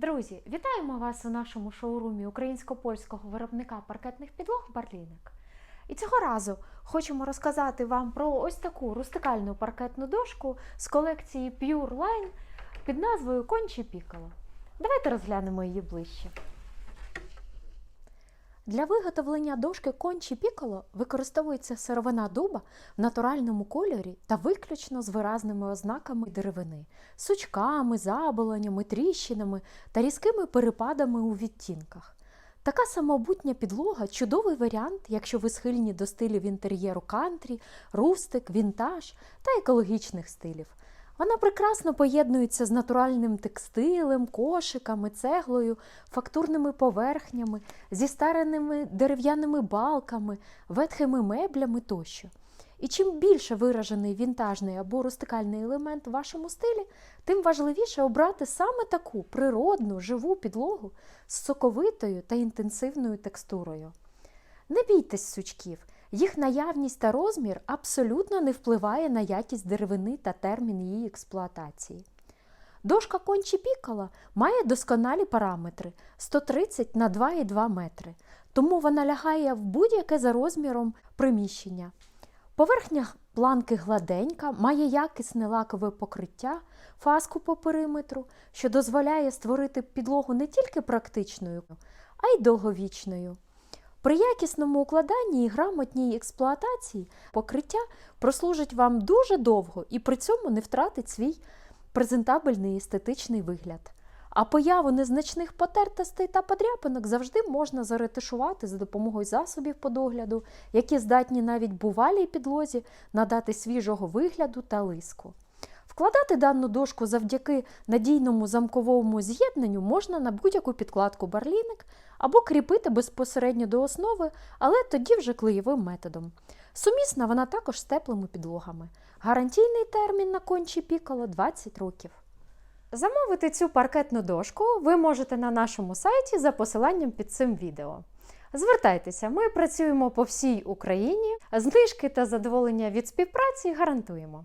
Друзі, вітаємо вас у нашому шоурумі українсько-польського виробника паркетних підлог Барлінек. І цього разу хочемо розказати вам про ось таку рустикальну паркетну дошку з колекції Pure Line під назвою Кончі Пікало. Давайте розглянемо її ближче. Для виготовлення дошки кончі піколо використовується сировина дуба в натуральному кольорі та виключно з виразними ознаками деревини, сучками, заболонями, тріщинами та різкими перепадами у відтінках. Така самобутня підлога чудовий варіант, якщо ви схильні до стилів інтер'єру кантрі, рустик, вінтаж та екологічних стилів. Вона прекрасно поєднується з натуральним текстилем, кошиками, цеглою, фактурними поверхнями, зі стареними дерев'яними балками, ветхими меблями тощо. І чим більше виражений вінтажний або рустикальний елемент в вашому стилі, тим важливіше обрати саме таку природну, живу підлогу з соковитою та інтенсивною текстурою. Не бійтесь сучків, їх наявність та розмір абсолютно не впливає на якість деревини та термін її експлуатації. Дошка кончі пікала має досконалі параметри 130 на 2,2 метри, тому вона лягає в будь-яке за розміром приміщення. Поверхня планки гладенька, має якісне лакове покриття, фаску по периметру, що дозволяє створити підлогу не тільки практичною, а й довговічною. При якісному укладанні і грамотній експлуатації покриття прослужить вам дуже довго і при цьому не втратить свій презентабельний естетичний вигляд. А появу незначних потертостей та подряпинок завжди можна заретишувати за допомогою засобів по догляду, які здатні навіть бувалій підлозі надати свіжого вигляду та лиску. Вкладати дану дошку завдяки надійному замковому з'єднанню можна на будь-яку підкладку барліник або кріпити безпосередньо до основи, але тоді вже клеєвим методом. Сумісна вона також з теплими підлогами. Гарантійний термін на кончі пікало 20 років. Замовити цю паркетну дошку ви можете на нашому сайті за посиланням під цим відео. Звертайтеся, ми працюємо по всій Україні, знижки та задоволення від співпраці гарантуємо.